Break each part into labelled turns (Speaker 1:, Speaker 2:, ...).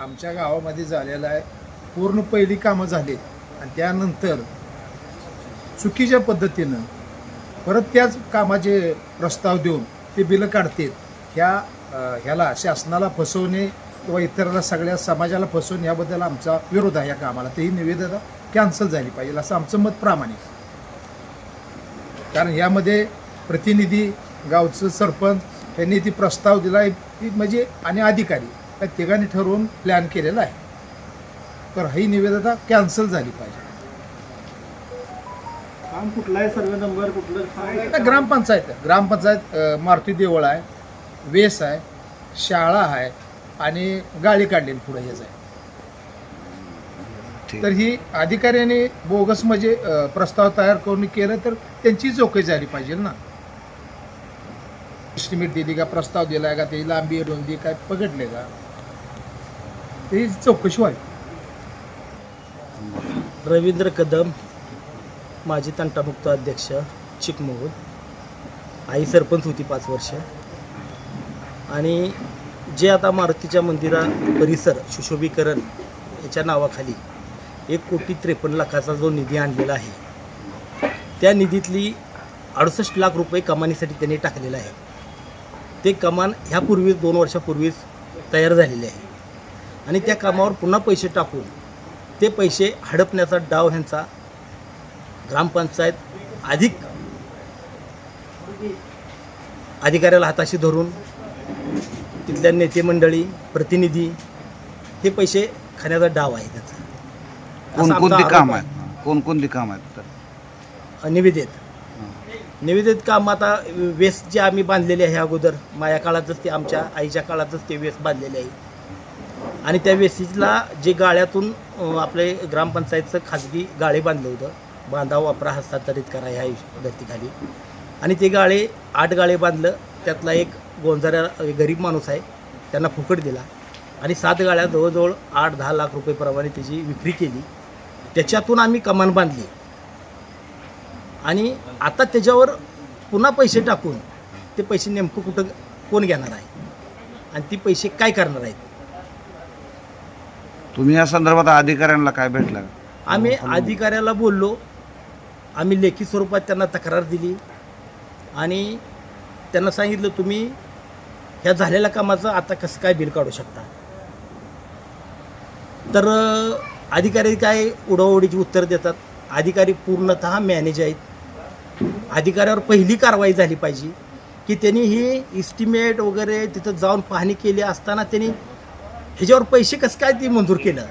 Speaker 1: आमच्या गावामध्ये झालेला आहे. पूर्ण पहिली कामं झाली. आणि त्यानंतर चुकीच्या पद्धतीनं परत त्याच कामाचे प्रस्ताव देऊन ते बिलं काढतात ह्या ह्याला शासनाला फसवणे किंवा इतरांना सगळ्या समाजाला फसवणे याबद्दल आमचा विरोध आहे या कामाला. ते ही निवेदनं कॅन्सल झाली पाहिजे असं आमचं मत प्रामाणिक कारण यामध्ये प्रतिनिधी गावचं सरपंच यांनी ती प्रस्ताव दिला आहे ती म्हणजे आणि अधिकारी. या तिघांनी ठरवून प्लॅन केलेला आहे. तर ही निवेदना कॅन्सल झाली पाहिजे.
Speaker 2: काम कुठला आहे? सर्वे नंबर कुठलं? काय
Speaker 1: आता ग्रामपंचायत आहे. ग्रामपंचायत अ, मारुती देवळ आहे वेस आहे शाळा आहे आणि गाडी काढलेली पुढे हेच आहे
Speaker 3: ठीक.
Speaker 1: तर ही अधिकाऱ्याने बोगस म्हणजे अ, प्रस्ताव तयार करून केलं तर त्यांची चौकशी झाली पाहिजे ना. एस्टिमेट दिली का प्रस्ताव दिलाय का त्याची लांबी रुंदी काय पकडले का? त्याची चौकशी व्हावी.
Speaker 4: रवींद्र कदम माजी तंटामुक्त अध्यक्ष चिकमोहूद आई सरपंच होती पाच वर्ष. आणि जे आता मारुतीच्या मंदिरा परिसर सुशोभीकरण याच्या नावाखाली एक कोटी त्रेपन्न लाखाचा जो निधी आणलेला आहे त्या निधीतली अडुसष्ट लाख रुपये कमानीसाठी त्यांनी टाकलेलं आहे. ते कमान ह्यापूर्वीच दोन वर्षापूर्वीच तयार झालेले आहे. आणि त्या कामावर पुन्हा पैसे टाकून ते पैसे हडपण्याचा डाव ह्यांचा ग्रामपंचायत अधिक अधिकाऱ्याला हाताशी धरून तिथल्या नेते मंडळी प्रतिनिधी हे पैसे खाण्याचा डाव आहे त्याचा.
Speaker 3: कोणकोणती काम आहेत? कोणकोणती काम आहेत.
Speaker 4: निवेदित. निवेदित काम आता वेस जे आम्ही बांधलेले आहे अगोदर माया काळातच ते आमच्या आईच्या काळातच ते वेस बांधलेले आहे. आणि त्या वेसीजला जे गाळ्यातून आपले ग्रामपंचायतचं खाजगी गाळे बांधलं होतं. बांधा वापरा हस्तांतरित करा ह्या धर्तीखाली. आणि ते गाळे आठ गाळे बांधलं. त्यातला एक गोंजाऱ्या गरीब माणूस आहे. त्यांना फुकट दिला. आणि सात गाळ्या जवळजवळ आठ दहा लाख रुपयेप्रमाणे त्याची विक्री केली. त्याच्यातून आम्ही कमान बांधली. आणि आता त्याच्यावर पुन्हा पैसे टाकून ते पैसे नेमकं कुठं कोण घेणार आहे? आणि ती पैसे काय करणार आहेत?
Speaker 3: तुम्ही या संदर्भात अधिकाऱ्यांना काय भेटला?
Speaker 4: आम्ही अधिकाऱ्याला बोललो. आम्ही लेखी स्वरूपात त्यांना तक्रार दिली. आणि त्यांना सांगितलं तुम्ही ह्या झालेल्या कामाचं आता कसं काय बिल काढू शकता? तर अधिकारी काय उडवाउडीची उत्तर देतात? अधिकारी पूर्णतः मॅनेज आहेत. अधिकाऱ्यावर पहिली कारवाई झाली पाहिजे की त्यांनी ही इस्टिमेट वगैरे तिथं जाऊन पाहणी केली असताना त्यांनी ह्याच्यावर पैसे कसं काय ते मंजूर केलं?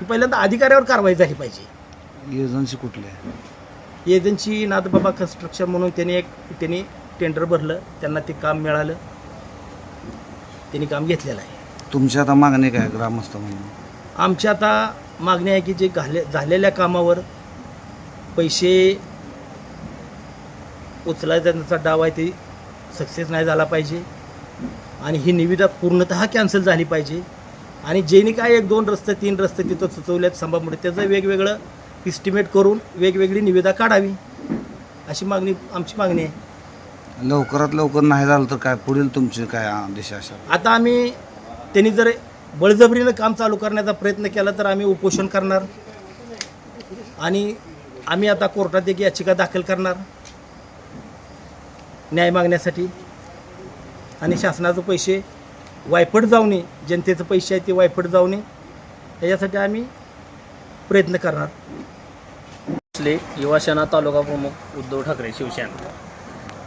Speaker 4: ही पहिल्यांदा अधिकाऱ्यावर कारवाई झाली पाहिजे.
Speaker 3: एजन्सी कुठली आहे?
Speaker 4: एजन्सी नाथबाबा कन्स्ट्रक्शन म्हणून त्यांनी एक त्यांनी टेंडर भरलं त्यांना ते काम मिळालं. त्यांनी काम घेतलेलं आहे.
Speaker 3: तुमची आता मागणी काय ग्रामस्थ म्हणून?
Speaker 4: आमची आता मागणी आहे की जे घाले झालेल्या कामावर पैसे उचलायचा त्यांचा डाव आहे ते सक्सेस नाही झाला पाहिजे. आणि ही निविदा पूर्णतः कॅन्सल झाली पाहिजे. आणि जेणे काय एक दोन रस्ते तीन रस्ते तिथं सुचवल्यात संभामुळे त्याचं वेगवेगळं इस्टिमेट करून वेगवेगळी निविदा काढावी. अशी मागणी आमची मागणी आहे.
Speaker 3: लवकरात लवकर नाही झालं तर काय? पुढील तुमची काय दिशा असेल
Speaker 4: आता आम्ही त्यांनी जर बळजबरीनं काम चालू करण्याचा प्रयत्न केला तर आम्ही उपोषण करणार. आणि आम्ही आता कोर्टात एक याचिका दाखल करणार. न्याय मागण्यासाठी. आणि शासनाचे पैसे वायफट जाऊ नये जनतेचे पैसे आहे ते वायफट जाऊ नये याच्यासाठी आम्ही प्रयत्न करणार.
Speaker 5: भोसले युवासेना तालुका प्रमुख उद्धव ठाकरे शिवसेना.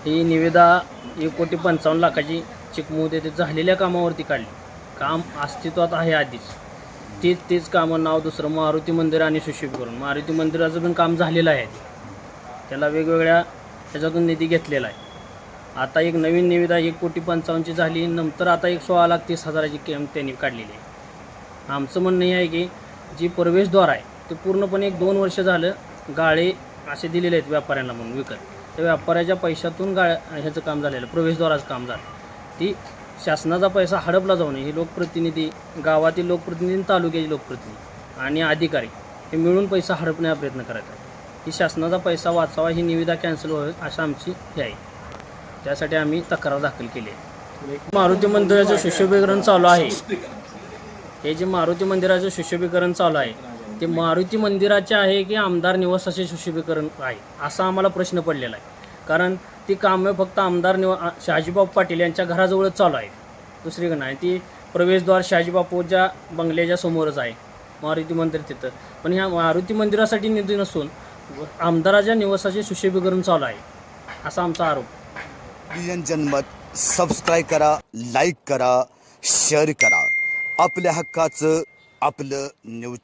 Speaker 5: ही निविदा एक कोटी पंचावन्न लाखाची चिकमूद येथे झालेल्या कामावरती काढली. काम अस्तित्वात आहे आधीच. तेच तेच कामं नाव दुसरं मारुती मंदिर आणि सुशोभीकरण. मारुती मंदिराचं पण काम झालेलं आहे. त्याला वेगवेगळ्या त्याच्यातून निधी घेतलेला आहे. आता एक नवीन निविदा एक कोटी पंचावन्नची झाली नंतर आता एक सोळा लाख तीस हजाराची कॅम्प त्यांनी काढलेली आहे. आमचं म्हणणं हे आहे की जी प्रवेशद्वार आहे ते पूर्णपणे एक दोन वर्ष झालं गाळे असे दिलेले आहेत व्यापाऱ्यांना म्हणून विकत. त्या व्यापाऱ्याच्या पैशातून गाळ्या ह्याचं काम झालेलं प्रवेशद्वाराचं काम झालं. ती शासनाचा पैसा हडपला जाऊ नये हे लोकप्रतिनिधी गावातील लोकप्रतिनिधी तालुक्याचे लोकप्रतिनिधी आणि अधिकारी हे मिळून पैसा हडपण्याचा प्रयत्न करायचा ही शासनाचा पैसा वाचावा ही निविदा कॅन्सल व्हावी अशा आमची हे आहे. त्यासाठी आम्ही तक्रार दाखल केली आहे. मारुती मंदिराचं सुशोभीकरण चालू आहे. हे जे मारुती मंदिराचं सुशोभीकरण चालू आहे ते मारुती मंदिराचे आहे की आमदार निवासाचे सुशोभीकरण आहे असा आम्हाला प्रश्न पडलेला आहे. कारण ती कामं फक्त आमदार निवा शहाजीबाब पाटील यांच्या घराजवळच चालू आहे दुसरीकडे नाही ती प्रवेशद्वार शहाजीबापूच्या बंगल्याच्या समोरच आहे मारुती मंदिर तिथं. पण ह्या मारुती मंदिरासाठी निधी नसून आमदाराच्या निवासाचे सुशोभीकरण चालू आहे असा आमचा आरोप.
Speaker 6: डियन जनमत सबस्क्राईब करा लाईक करा शेअर करा. आपल्या हक्काचं आपलं न्यूज